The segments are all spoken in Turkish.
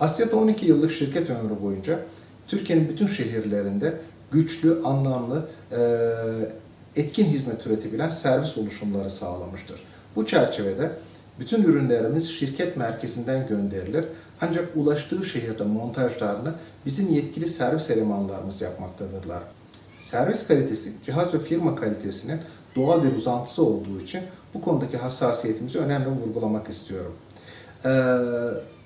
Asya'da 12 yıllık şirket ömrü boyunca Türkiye'nin bütün şehirlerinde güçlü, anlamlı, etkin hizmet üretebilen servis oluşumları sağlamıştır. Bu çerçevede bütün ürünlerimiz şirket merkezinden gönderilir. Ancak ulaştığı şehirde montajlarını bizim yetkili servis elemanlarımız yapmaktadırlar. Servis kalitesi, cihaz ve firma kalitesinin doğal bir uzantısı olduğu için bu konudaki hassasiyetimizi önemli vurgulamak istiyorum. Ee,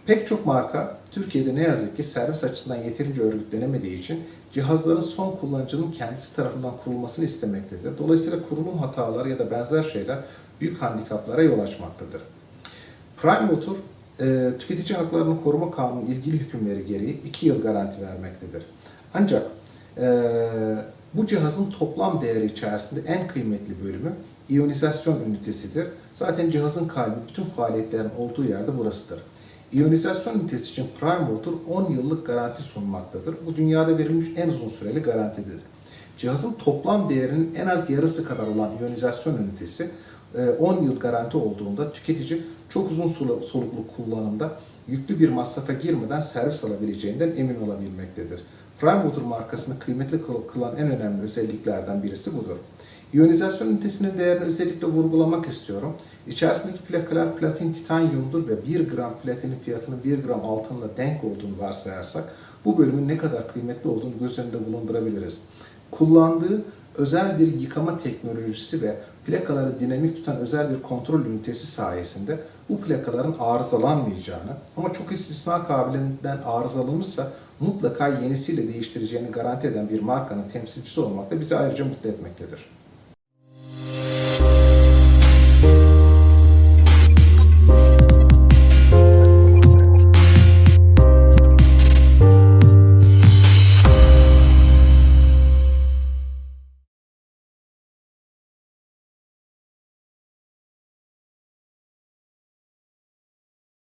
pek çok marka Türkiye'de ne yazık ki servis açısından yeterince örgütlenemediği için cihazların son kullanıcının kendisi tarafından kurulmasını istemektedir. Dolayısıyla kurulum hataları ya da benzer şeyler büyük handikaplara yol açmaktadır. Prime Motor, e, tüketici haklarını koruma kanunu ilgili hükümleri gereği 2 yıl garanti vermektedir. Ancak e, bu cihazın toplam değeri içerisinde en kıymetli bölümü iyonizasyon ünitesidir. Zaten cihazın kalbi bütün faaliyetlerin olduğu yerde burasıdır. İyonizasyon ünitesi için Prime Motor 10 yıllık garanti sunmaktadır. Bu dünyada verilmiş en uzun süreli garantidir. Cihazın toplam değerinin en az yarısı kadar olan iyonizasyon ünitesi 10 yıl garanti olduğunda tüketici çok uzun solu- soluklu kullanımda yüklü bir masrafa girmeden servis alabileceğinden emin olabilmektedir. Prime Motor markasını kıymetli kıl- kılan en önemli özelliklerden birisi budur. İyonizasyon ünitesinin değerini özellikle vurgulamak istiyorum. İçerisindeki plakalar platin titanyumdur ve 1 gram platinin fiyatının 1 gram altınla denk olduğunu varsayarsak bu bölümün ne kadar kıymetli olduğunu göz önünde bulundurabiliriz. Kullandığı özel bir yıkama teknolojisi ve plakaları dinamik tutan özel bir kontrol ünitesi sayesinde bu plakaların arızalanmayacağını ama çok istisna kabiliğinden arızalanırsa mutlaka yenisiyle değiştireceğini garanti eden bir markanın temsilcisi olmak da bizi ayrıca mutlu etmektedir.